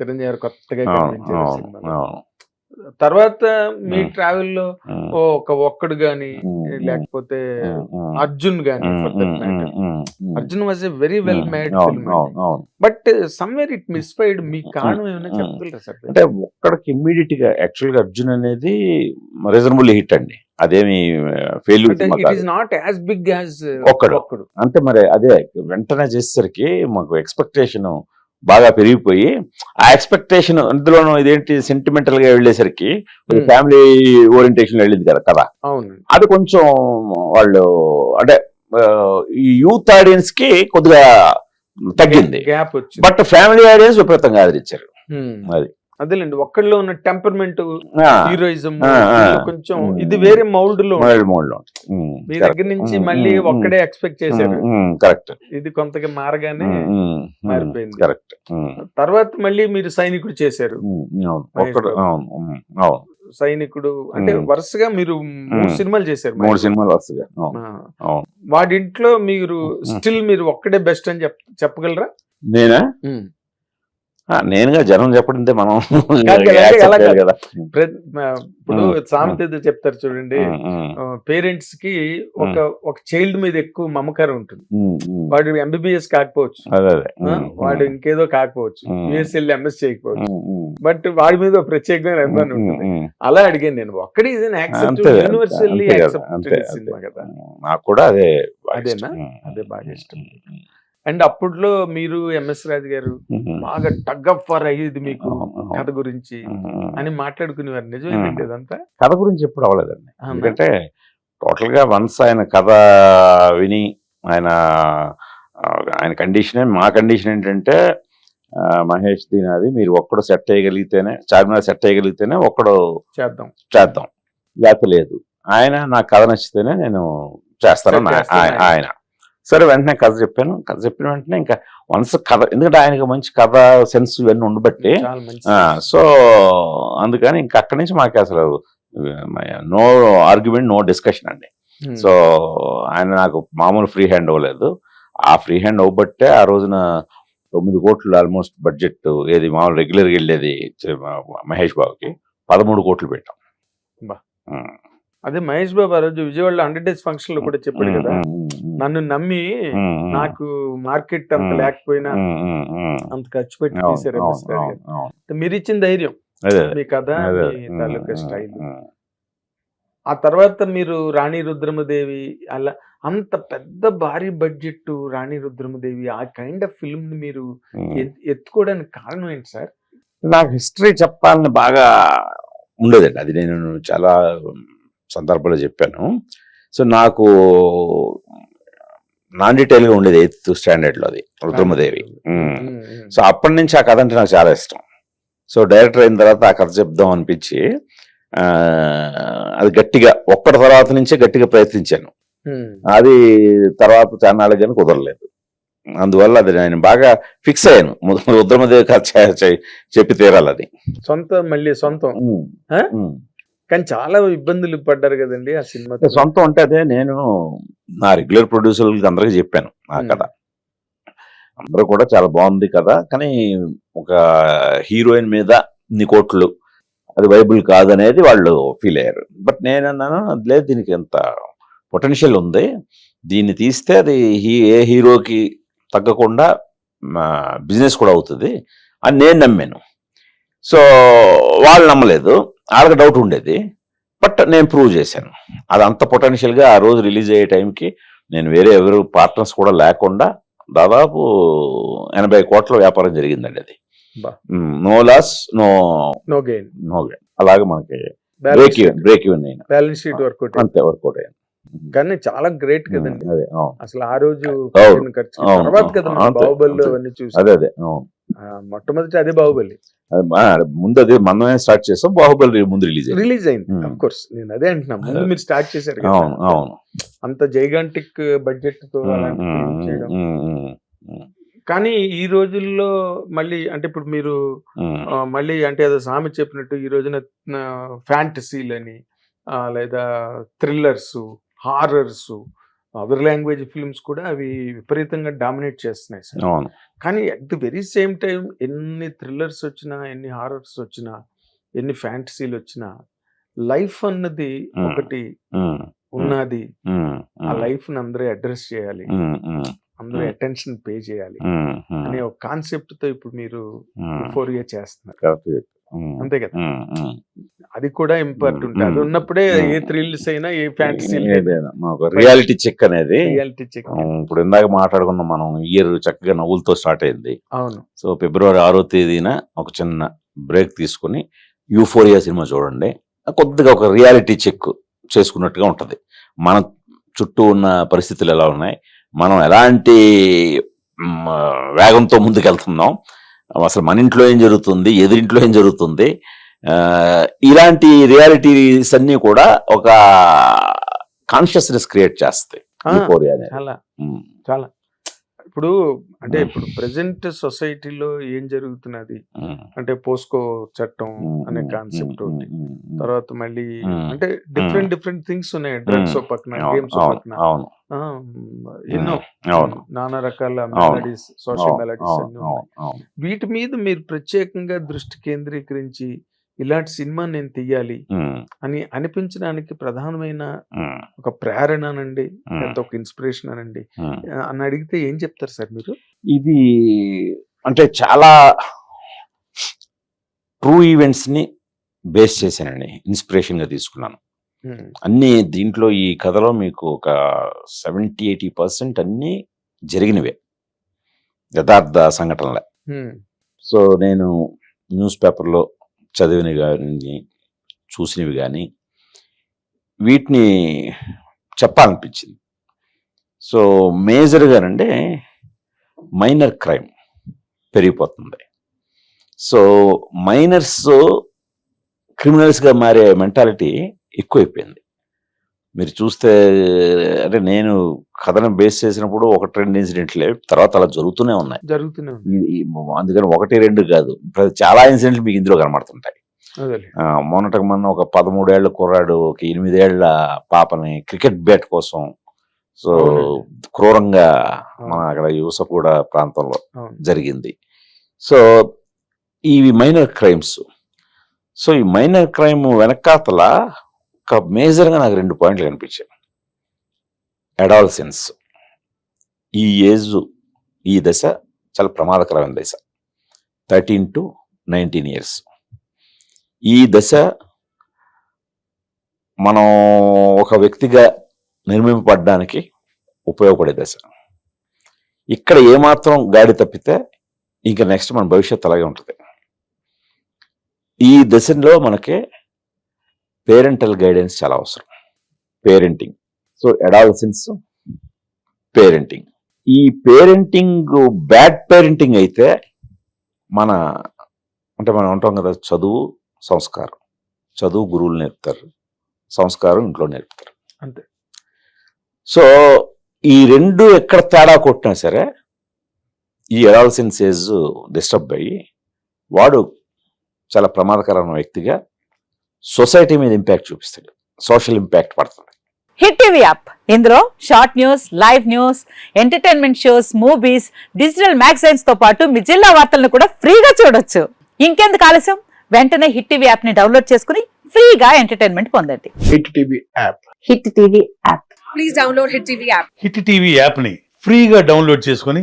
చిరంజీవి గారు కొత్తగా తర్వాత మీ ఉమ్. ట్రావెల్లో ఉమ్, ఓ ఒక ఒక్కడు గాని లేకపోతే అర్జున్ గాని Arjun was a very well made but somewhere it misfired మీ కారణం ఏమైనా. చెప్పగలరా సార్? అంటే ఒక్కడికి ఇమ్మీడియట్గా యాక్చువల్గా అర్జున్ అనేది రీజనబుల్ హిట్ అండి. అదేమి failure is not as big as. Okkadu. అంటే మరి అదే వెంటనే చేసేసరికి మాకు ఎక్స్పెక్టేషన్ బాగా పెరిగిపోయి ఆ ఎక్స్పెక్టేషన్ అందులోనూ ఇదేంటి సెంటిమెంటల్గా వెళ్ళేసరికి. ఫ్యామిలీ ఓరియంటేషన్ వెళ్ళింది కదా కదా అది కొంచెం వాళ్ళు అంటే ఈ యూత్ ఆడియన్స్కి కొద్దిగా తగ్గింది బట్ ఫ్యామిలీ ఆడియన్స్ విపరీతంగా ఆదరించారు. అది. అదేలేండి ఒక్కడిలో ఉన్న టెంపర్మెంట్ హీరోయిజం. కొంచెం. ఇది వేరే మౌల్డ్లో ఉంది. ఉమ్, మీ. దగ్గర నుంచి మళ్ళీ ఒక్కడే ఎక్స్పెక్ట్ చేశారు కరెక్ట్ ఇది కొంతగా మారగానే మారిపోయింది. కరెక్ట్ తర్వాత మళ్ళీ మీరు సైనికుడు చేశారు. సైనికుడు అంటే. వరుసగా మీరు మూడు. సినిమాలు చేశారు మూడు సినిమాలు వరుసగా వాడింట్లో మీరు స్టిల్ మీరు ఒక్కడే బెస్ట్ అని చెప్ చెప్పగలరా? నేనా? నేనుగా జనం చెప్పడంతే మనం కాదు ఇప్పుడు. సామెత చెప్తారు చూడండి. పేరెంట్స్కి ఒక ఒక చైల్డ్ మీద ఎక్కువ మమకారం ఉంటుంది. వాడు ఎంబీబీఎస్ కాకపోవచ్చు. వాడు ఇంకేదో కాకపోవచ్చు. ఉమ్. యుఎస్ఎల్ ఎంఎస్ చేయకపోవచ్చు. బట్ వాడి మీద ప్రత్యేకమైన అభిమానం ఉంటుంది. అలా అడిగాను నేను ఒక్కడి యాక్సెప్ట్ యూనివర్సల్లీ అంతే కదా, నాకు కూడా అదే అదేనా? అదే బాగా ఇష్టం. అండ్ అప్పట్లో మీరు ఎంఎస్ రాజు గారు. బాగా టగ్ అప్ ఫర్ అయ్యేది మీకు. కథ గురించి. అని మాట్లాడుకునేవారు నిజమేనండి అదంతా కథ గురించి ఎప్పుడు అవ్వలేదండి? ఎందుకంటే టోటల్గా వన్స్ ఆయన కథ విని ఆయన ఆయన కండిషన్ మా కండిషన్ ఏంటంటే మహేష్ దీనాది మీరు ఒక్కడు సెట్ చేయగలిగితేనే చార్మినార్ సెట్ చేయగలిగితేనే ఒక్కడు చేద్దాం చేద్దాం లేకపోతే లేదు ఆయన నా కథ నచ్చితేనే నేను చేస్తాను ఆయన. సరే వెంటనే కథ చెప్పాను కథ చెప్పిన వెంటనే ఇంకా వన్స్ కథ ఎందుకంటే ఆయనకి మంచి కథ సెన్స్ ఇవన్నీ ఉండబట్టి సో అందుకని ఇంకా అక్కడి నుంచి మాకు అసలు నో ఆర్గ్యుమెంట్ నో డిస్కషన్ అండి Hmm. సో ఆయన నాకు మామూలు ఫ్రీ హ్యాండ్ అవ్వలేదు ఆ ఫ్రీ హ్యాండ్ అవ్వబట్టే ఆ రోజున తొమ్మిది కోట్లు ఆల్మోస్ట్ బడ్జెట్ ఏది మామూలు రెగ్యులర్గా వెళ్ళేది మహేష్ బాబుకి పదమూడు కోట్లు పెట్టాం బా. ఉమ్. అదే మహేష్ బాబు ఆ రోజు విజయవాడలో హండ్రెడ్ డేస్ ఫంక్షన్లో కూడా చెప్పాడు కదా నన్ను నమ్మి నాకు మార్కెట్ అంత. లేకపోయినా. అంత ఖర్చు పెట్టి. అవును. మీరు ఇచ్చిన ధైర్యం మీ కథ తాలూకా స్టైల్. ఆ తర్వాత మీరు రాణి రుద్రమదేవి అలా అంత పెద్ద భారీ బడ్జెట్ రాణి రుద్రమదేవి ఆ కైండ్ ఆఫ్ ఫిల్మ్ని మీరు ఎత్తుకోవడానికి కారణం ఏంటి సార్ నాకు హిస్టరీ చెప్పాలని బాగా ఉండేదండి అది నేను చాలా సందర్భాల్లో చెప్పాను. సో నాకు నాన్ డీటెయిల్గా ఉండేది ఎయిత్ స్టాండర్డ్లో అది రుద్రమదేవి. సో అప్పటి నుంచి ఆ కథ అంటే నాకు చాలా ఇష్టం. సో డైరెక్టర్ అయిన తర్వాత ఆ కథ చెప్దాం అనిపించి ఆ, అది గట్టిగా ఒక్కటి తర్వాత నుంచే గట్టిగా ప్రయత్నించాను. అది తర్వాత చాన్నాళ్ళకి కానీ కుదరలేదు. అందువల్ల అది నేను బాగా ఫిక్స్ అయ్యాను. రుద్రమదేవి కథ చెప్పి తీరాలి అది. సొంత మళ్ళీ సొంతం. కానీ చాలా ఇబ్బందులు పడ్డారు కదండి ఆ సినిమా సొంతం అంటే అదే నేను నా రెగ్యులర్ ప్రొడ్యూసర్లకి అందరికీ చెప్పాను ఆ కథ. అందరూ కూడా చాలా బాగుంది కదా కానీ ఒక హీరోయిన్ మీద ఇన్ని కోట్లు అది వైబుల్ కాదనేది వాళ్ళు ఫీల్ అయ్యారు. బట్ నేనన్నాను "అది లేదు దీనికి ఎంత పొటెన్షియల్ ఉంది. దీన్ని తీస్తే అది హీ ఏ హీరోకి తగ్గకుండా బిజినెస్ కూడా అవుతుంది అని నేను నమ్మాను. సో వాళ్ళు నమ్మలేదు. వాళ్ళకి డౌట్ ఉండేది బట్ నేను ప్రూవ్ చేశాను. అది అంత పొటెన్షియల్గా ఆ రోజు రిలీజ్ అయ్యే టైంకి నేను వేరే ఎవరు పార్ట్నర్స్ కూడా లేకుండా దాదాపు ఎనభై కోట్ల వ్యాపారం జరిగిందండి అది. No loss no no gain no అలాగే మనకి బ్రేక్ ఈవెన్ బ్రేక్ ఈవెన్ అయినా. బ్యాలెన్స్ షీట్ వర్కౌట్ అంతే వర్కౌట్ అయ్యాను కానీ చాలా గ్రేట్ కదండి. అదే అసలు ఆ రోజు ఖర్చు తర్వాత కదా బాహుబలి. అవన్నీ చూసి. అదే అదే మొట్టమొదటి అదే బాహుబలి. ముందు అదే మనమే స్టార్ట్ చేస్తాం బాహుబలి ముందు రిలీజ్ రిలీజ్ అయింది. అఫ్ కోర్స్ నేను అదే అంటున్నా ముందు. మీరు స్టార్ట్ చేశారు. అవును అవును అంత జైగాంటిక్ బడ్జెట్తో కానీ ఈ రోజుల్లో మళ్ళీ అంటే ఇప్పుడు మీరు మళ్ళీ అంటే ఏదో సామెత చెప్పినట్టు ఈ రోజున ఫ్యాంటసీలని లేదా thrillers horrors other language films కూడా అవి విపరీతంగా డామినేట్ చేస్తున్నాయి సార్. కానీ at the very same time ఎన్ని థ్రిల్లర్స్ వచ్చినా ఎన్ని హారర్స్ వచ్చినా ఎన్ని ఫ్యాంటసీలు వచ్చినా లైఫ్ అన్నది. ఒకటి ఉన్నది. ఆ లైఫ్ని అందరూ అడ్రస్ చేయాలి. అందరూ. అటెన్షన్ పే చేయాలి అనే ఒక కాన్సెప్ట్తో ఇప్పుడు మీరు ఫోర్ ఇయర్ చేస్తున్నారు. అంతే కదా. అది కూడా ఇంపార్టెంట్. అది ఉన్నప్పుడే. ఏ థ్రిల్స్ అయినా ఏ ఫ్యాంటసీ రియాలిటీ చెక్ అనేది రియాలిటీ చెక్. ఇప్పుడు ఇందాక మాట్లాడుకున్నాం మనం ఇయర్ చక్కగా నవ్వులతో స్టార్ట్ అయింది. అవును. సో ఫిబ్రవరి ఆరో తేదీన ఒక చిన్న బ్రేక్ తీసుకుని యూఫోరియా సినిమా చూడండి. కొద్దిగా ఒక రియాలిటీ చెక్ చేసుకున్నట్టుగా ఉంటుంది. మన చుట్టూ ఉన్న పరిస్థితులు ఎలా ఉన్నాయి? మనం ఎలాంటి వేగంతో ముందుకెళ్తున్నాం? అసలు మన ఇంట్లో ఏం జరుగుతుంది ఎదురింట్లో ఏం జరుగుతుంది ఆ, ఇలాంటి రియాలిటీస్ అన్ని కూడా ఒక కాన్షియస్నెస్ క్రియేట్ చేస్తాయి. చాలా చాలా. ఇప్పుడు అంటే. ఇప్పుడు ప్రెసెంట్ సొసైటీలో ఏం జరుగుతున్నది? అంటే పోస్కో చట్టం అనే కాన్సెప్ట్ ఉంది. తర్వాత మళ్ళీ. అంటే డిఫరెంట్ డిఫరెంట్ థింగ్స్ ఉన్నాయి. డ్రగ్స్. పక్కన గేమ్స్ పక్కన ఎన్నో నానా రకాల. Melodies social melodies. వీటి మీద మీరు ప్రత్యేకంగా దృష్టి కేంద్రీకరించి ఇలాంటి సినిమా నేను తీయాలి అని అనిపించడానికి ప్రధానమైన ఒక ప్రేరణ అనండి ఉమ్, లేకపోతే ఒక ఇన్స్పిరేషన్ అనండి అని అడిగితే ఏం చెప్తారు సార్ మీరు? ఇది అంటే చాలా ట్రూ ఈవెంట్స్ని బేస్ చేశానండి ఇన్స్పిరేషన్గా తీసుకున్నాను అన్ని దీంట్లో ఈ కథలో మీకు ఒక సెవెంటీ ఎయిటీ పర్సెంట్ అన్ని జరిగినవే యథార్థ సంఘటనలే. సో నేను న్యూస్ పేపర్లో చదివినవి కానీ చూసినవి కానీ వీటిని చెప్పాలనిపించింది. సో మేజర్గానంటే మైనర్ క్రైమ్ పెరిగిపోతుంది. సో మైనర్స్ క్రిమినల్స్గా మారే మెంటాలిటీ ఎక్కువైపోయింది. మీరు చూస్తే అంటే నేను కథను బేస్ చేసినప్పుడు ఒకటి రెండు ఇన్సిడెంట్లే తర్వాత అలా జరుగుతూనే ఉన్నాయి. జరుగుతూనే ఉంది ఈ- ఈ అందుకని ఒకటి రెండు కాదు. చాలా ఇన్సిడెంట్లు మీకు ఇందులో కనబడుతుంటాయి. మొన్నటికి మొన్న ఒక పదమూడేళ్ళ కుర్రాడు ఒక ఎనిమిదేళ్ళ పాపని క్రికెట్ బ్యాట్ కోసం సో. క్రూరంగా మన అక్కడ యువసపూడ ప్రాంతంలో జరిగింది. సో ఇవి మైనర్ క్రైమ్స్. సో ఈ మైనర్ క్రైమ్ వెనకాతల ఒక మేజర్గా నాకు రెండు పాయింట్లు కనిపించాయి. అడాల్సెన్స్ ఈ ఏజ్ ఈ దశ చాలా ప్రమాదకరమైన దశ. థర్టీన్ టు నైన్టీన్ ఇయర్స్ ఈ దశ మనం ఒక వ్యక్తిగా నిర్మింపబడడానికి ఉపయోగపడే దశ. ఇక్కడ ఏమాత్రం గాడి తప్పితే ఇంకా నెక్స్ట్ మన భవిష్యత్తు అలాగే ఉంటుంది. ఈ దశలో మనకి పేరెంటల్ గైడెన్స్ చాలా అవసరం. పేరెంటింగ్. So adolescence parenting. ఈ పేరెంటింగ్ బ్యాడ్ పేరెంటింగ్ అయితే మన అంటే మనం అంటాం కదా చదువు సంస్కారం. చదువు గురువులు నేర్పుతారు. సంస్కారం ఇంట్లో నేర్పుతారు. అంతే. సో ఈ రెండు ఎక్కడ తేడా కొట్టినా సరే ఈ ఎడాల్సిన్స్ ఏజ్ డిస్టర్బ్ అయ్యి వాడు చాలా ప్రమాదకరమైన వ్యక్తిగా సొసైటీ మీద ఇంపాక్ట్ చూపిస్తాడు సోషల్ ఇంపాక్ట్ పడుతుంది. Hit TV app. ఇందులో short news live news entertainment shows movies digital మ్యాగజైన్స్తో పాటు మీ జిల్లా వార్తలను కూడా ఫ్రీగా చూడొచ్చు. ఇంకెందుకు ఆలస్యం? వెంటనే హిట్ టీవీ యాప్ని డౌన్లోడ్ చేసుకుని ఫ్రీగా ఎంటర్టైన్మెంట్ పొందండి. Hit TV app. Hit TV app. Please download Hit TV app. Hit TV యాప్ని ఫ్రీగా డౌన్లోడ్ చేసుకొని